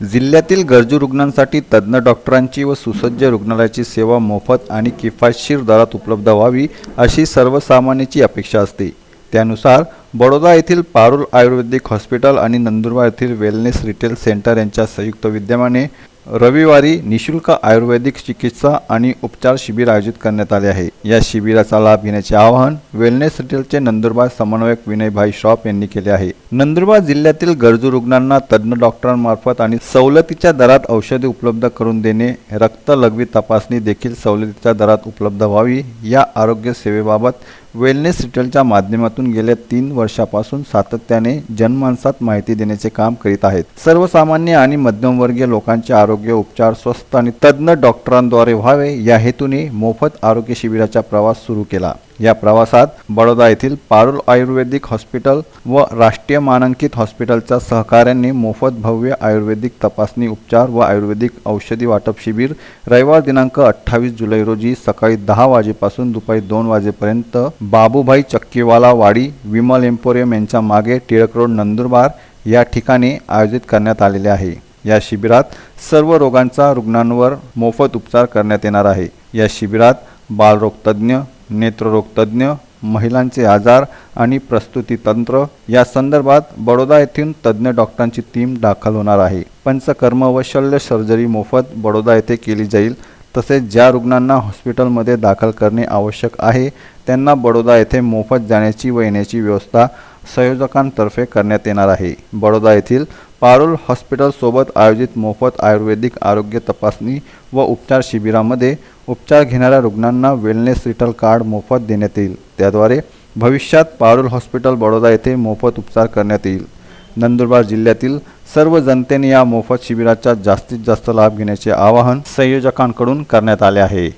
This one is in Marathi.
जिल्ह्यातील गरजू रुग्णांसाठी तज्ज्ञ डॉक्टरांची व सुसज्ज रुग्णालयाची सेवा मोफत आणि किफायतशीर दरात उपलब्ध व्हावी अशी सर्वसामान्याची अपेक्षा असते. त्यानुसार बडोदा येथील पारुल आयुर्वेदिक हॉस्पिटल आणि नंदुरबार येथील वेलनेस रिटेल सेंटर यांच्या संयुक्त विद्यमाने रविवारी निशुल्क आयुर्वेदिक चिकित्सा आणि उपचार शिबिर आयोजित करण्यात आले आहे. या शिबिराचा लाभ घेण्याचे आवाहन वेलनेस रिटेलचे नंदुरबार समन्वयक विनयभाई श्रॉफ यांनी केले आहे. नंदुरबार जिल्ह्यातील गरजू रुग्णांना तज्ज्ञ डॉक्टरांमार्फत आणि सवलतीच्या दरात औषधे उपलब्ध करून देणे रक्त लघवी तपासणी देखील सवलतीच्या दरात उपलब्ध व्हावी या आरोग्य सेवेबाबत वेलनेस रिटेलच्या माध्यमातून गेल्या तीन वर्षापासून सातत्याने जनमानसात माहिती देण्याचे काम करीत आहेत. सर्वसामान्य आणि मध्यमवर्गीय लोकांचे आरोग्य उपचार स्वस्त आणि तज्ज्ञ डॉक्टरांद्वारे व्हावे या हेतूने मोफत आरोग्य शिबिराचा प्रवास सुरू केला. या प्रवासात बडोदा येथील पारुल आयुर्वेदिक हॉस्पिटल व राष्ट्रीय मानांकित हॉस्पिटलच्या सहकार्यांनी मोफत भव्य आयुर्वेदिक तपासणी उपचार व आयुर्वेदिक औषधी वाटप शिबिर रविवार दिनांक अठ्ठावीस जुलै रोजी सकाळी दहा वाजेपासून दुपारी दोन वाजेपर्यंत बाबूभाई चक्कीवाला वाडी विमल एम्पोरियम यांच्या मागे टिळक रोड नंदुरबार या ठिकाणी आयोजित करण्यात आलेले आहे. या शिबिरात सर्व रोगांचा रुग्णांवर मोफत उपचार करण्यात येणार आहे. या शिबिरात बालरोगतज्ञ नेत्ररोग तज्ज्ञ महिलांचे आजार आणि प्रस्तुती तंत्र या संदर्भात बडोदा येथून तज्ज्ञ डॉक्टरांची टीम दाखल होणार आहे. पंचकर्म व शल्य सर्जरी मोफत बडोदा येथे केली जाईल. तसेच ज्या रुग्णांना हॉस्पिटलमध्ये दाखल करणे आवश्यक आहे त्यांना बडोदा येथे मोफत जाण्याची व येण्याची व्यवस्था संयोजकांतर्फे करण्यात येणार आहे. बडोदा येथील पारुल हॉस्पिटलसोबत आयोजित मोफत आयुर्वेदिक आरोग्य तपासणी व उपचार शिबिरामध्ये उपचार घेणाऱ्या रुग्णांना वेलनेस रिटल कार्ड मोफत देण्यात येईल. त्याद्वारे भविष्यात पारुल हॉस्पिटल बडोदा येथे मोफत उपचार करण्यात येईल. नंदुरबार जिल्ह्यातील सर्व जनतेने या मोफत शिबिराचा जास्तीत जास्त लाभ घेण्याचे आवाहन संयोजकांकडून करण्यात आले आहे.